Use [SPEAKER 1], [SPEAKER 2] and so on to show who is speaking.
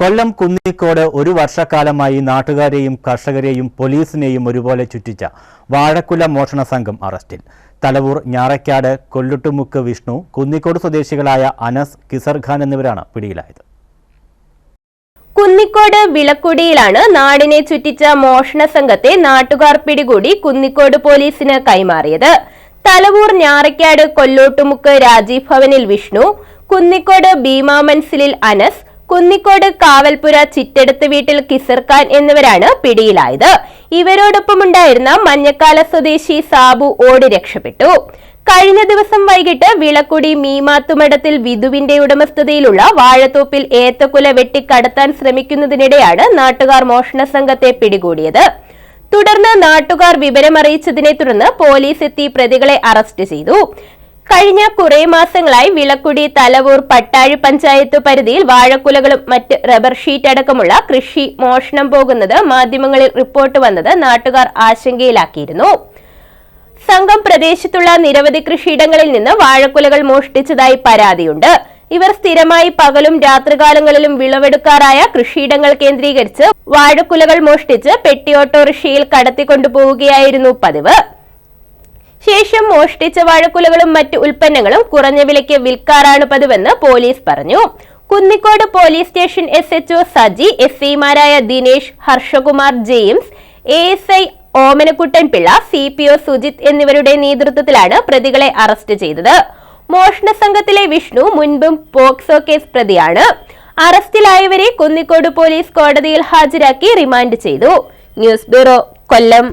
[SPEAKER 1] കൊല്ലം കുന്നിക്കോട് ഒരു വർഷക്കാലമായി നാട്ടുകാരെയും കർഷകരെയും പോലീസിനെയും ഒരുപോലെ ചുറ്റിച്ച വാഴക്കുല മോഷണ സംഘം അറസ്റ്റിൽ. തലവൂർ ഞാറയ്ക്കാട് കൊല്ലുട്ടുമുക്ക് വിഷ്ണു കുന്നിക്കോട് സ്വദേശികളായ അനസ് കിസർഖാൻ എന്നിവരാണ് പിടിയിലായത്.
[SPEAKER 2] കുന്നിക്കോട് വിളക്കുടിയിലാണ് നാടിനെ ചുറ്റിച്ച മോഷണ സംഘത്തെ നാട്ടുകാർ പിടികൂടി കുന്നിക്കോട് പോലീസിന് കൈമാറിയത്. തലവൂർ ഞാറയ്ക്കാട് കൊല്ലോട്ടുമുക്ക് രാജീവ് ഭവനിൽ വിഷ്ണു കുന്നിക്കോട് ഭീമാമൻസിലിൽ അനസ് കുന്നിക്കോട് കാവൽപുര ചിറ്റെടുത്ത് വീട്ടിൽ കിസർഖാൻ എന്നിവരാണ് പിടിയിലായത്. ഇവരോടൊപ്പമുണ്ടായിരുന്ന മഞ്ഞക്കാല സ്വദേശി സാബു ഓടി രക്ഷപ്പെട്ടു. കഴിഞ്ഞ ദിവസം വൈകിട്ട് വിളക്കുടി മീമാത്തുമഠത്തിൽ വിധുവിന്റെ ഉടമസ്ഥതയിലുള്ള വാഴത്തോപ്പിൽ ഏത്തക്കുല വെട്ടിക്കടത്താൻ ശ്രമിക്കുന്നതിനിടെയാണ് നാട്ടുകാർ മോഷണ സംഘത്തെ പിടികൂടിയത്. തുടർന്ന് നാട്ടുകാർ വിവരമറിയിച്ചതിനെ തുടർന്ന് പോലീസ് എത്തി പ്രതികളെ അറസ്റ്റ് ചെയ്തു. കഴിഞ്ഞ കുറേ മാസങ്ങളായി വിളക്കുടി തലവൂർ പട്ടാഴി പഞ്ചായത്ത് പരിധിയിൽ വാഴക്കുലകളും മറ്റ് റബ്ബർ ഷീറ്റ് അടക്കമുള്ള കൃഷി മോഷണം പോകുന്നത് മാധ്യമങ്ങളിൽ റിപ്പോർട്ട് വന്നത് നാട്ടുകാർ ആശങ്കയിലാക്കിയിരുന്നു. സംഘം പ്രദേശത്തുള്ള നിരവധി കൃഷിയിടങ്ങളിൽ നിന്ന് വാഴക്കുലകൾ മോഷ്ടിച്ചതായി പരാതിയുണ്ട്. ഇവർ സ്ഥിരമായി പകലും രാത്രികാലങ്ങളിലും വിളവെടുക്കാറായ കൃഷിയിടങ്ങൾ കേന്ദ്രീകരിച്ച് വാഴക്കുലകൾ മോഷ്ടിച്ച് പെട്ടി ഓട്ടോറിക്ഷയിൽ കടത്തിക്കൊണ്ടുപോവുകയായിരുന്നു പതിവ്. ശേഷം മോഷ്ടിച്ച വാഴക്കുലകളും മറ്റ് ഉൽപ്പന്നങ്ങളും കുറഞ്ഞ വിലയ്ക്ക് വിൽക്കാറാണ് പതിവെന്ന് പോലീസ് പറഞ്ഞു. Kunnikode police station S HO Saji S ഐമാരായ Dinesh Harshakumar James A S I Omanakuttan Pillai C P O Sujith എന്നിവരുടെ നേതൃത്വത്തിലാണ് പ്രതികളെ അറസ്റ്റ് ചെയ്തത്. മോഷണ സംഘത്തിലെ വിഷ്ണു മുൻപും പോക്സോ കേസ് പ്രതിയാണ്. അറസ്റ്റിലായവരെ കുന്നിക്കോട് പോലീസ് കോടതിയിൽ ഹാജരാക്കി റിമാൻഡ് ചെയ്തു. News bureau Kollam.